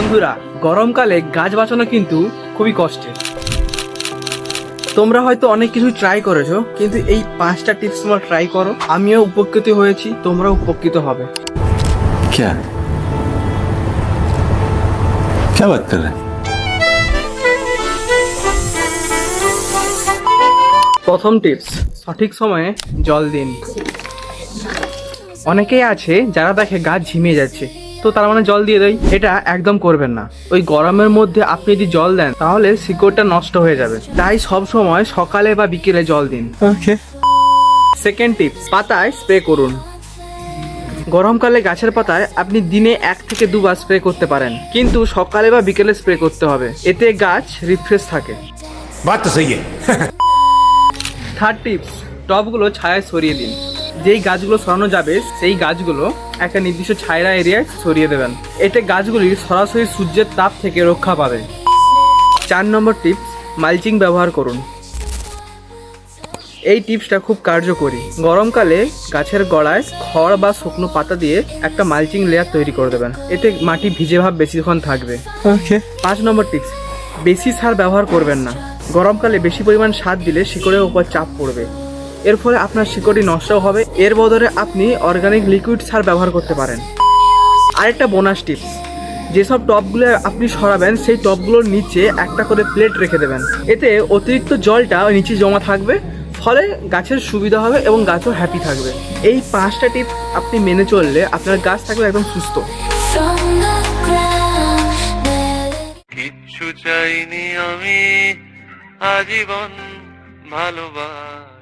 বন্ধুরা গরমকালে গাছ বাঁচানো কিন্তু খুবই কষ্টের তোমরা হয়তো অনেক কিছু ট্রাই করেছো কিন্তু এই পাঁচটা টিপস তোমরা ট্রাই করো আমিও উপকৃত হয়েছি তোমরাও উপকৃত হবে क्या क्या बात कर रहे हैं প্রথম টিপস সঠিক সময়ে জল দিন অনেকেই আছে যারা দেখে গাছ ঝিমিয়ে যাচ্ছে তো তার মানে জল দিয়ে দেয় এটা একদম করবেন না। ওই গরমের মধ্যে আপনি যদি জল দেন তাহলে শিকড়টা নষ্ট হয়ে যাবে। তাই সব সময় সকালে বা বিকেলে জল দিন। সেকেন্ড টিপস পাতায় স্প্রে করুন। গরমকালে গাছের পাতায় আপনি দিনে এক থেকে দুবার স্প্রে করতে পারেন। কিন্তু সকালে বা বিকেলে স্প্রে করতে হবে। এতে গাছ রিফ্রেশ থাকে। থার্ড টিপস টপগুলো ছায়ায় সরিয়ে দিন। যেই গাছগুলো সরানো যাবে সেই গাছগুলো একটা নির্দিষ্ট ছায়রা এরিয়ায় সরিয়ে দেবেন। এতে গাছগুলি সরাসরি সূর্যের তাপ থেকে রক্ষা পাবে। চার নম্বর টিপস মালচিং ব্যবহার করুন। এই টিপসটা খুব কার্যকরী। গরমকালে গাছের গড়ায় খড় বা শুকনো পাতা দিয়ে একটা মালচিং লেয়ার তৈরি করে দেবেন। এতে মাটি ভিজে ভাব বেশিক্ষণ থাকবে। পাঁচ নম্বর টিপস বেশি সার ব্যবহার করবেন না। গরমকালে বেশি পরিমাণ সার দিলে শিকড়ের উপর চাপ পড়বে। এর ফলে আপনার শিকড়টি নষ্ট হবে। এর বদলে আপনি অর্গানিক লিকুইড সার ব্যবহার করতে পারেন। আরেকটা বোনাস টিপস যেসব টবগুলো আপনি সরাবেন সেই টবগুলোর নিচে একটা করে প্লেট রেখে দেবেন। এতে অতিরিক্ত জলটা ওই নিচে জমা থাকবে ফলে গাছের সুবিধা হবে এবং গাছও হ্যাপি থাকবে। এই পাঁচটা টিপস আপনি মেনে চললে আপনার গাছ থাকবে একদম সুস্থ। কিচ্ছু চাইনি আমি আজীবন ভালোবাস।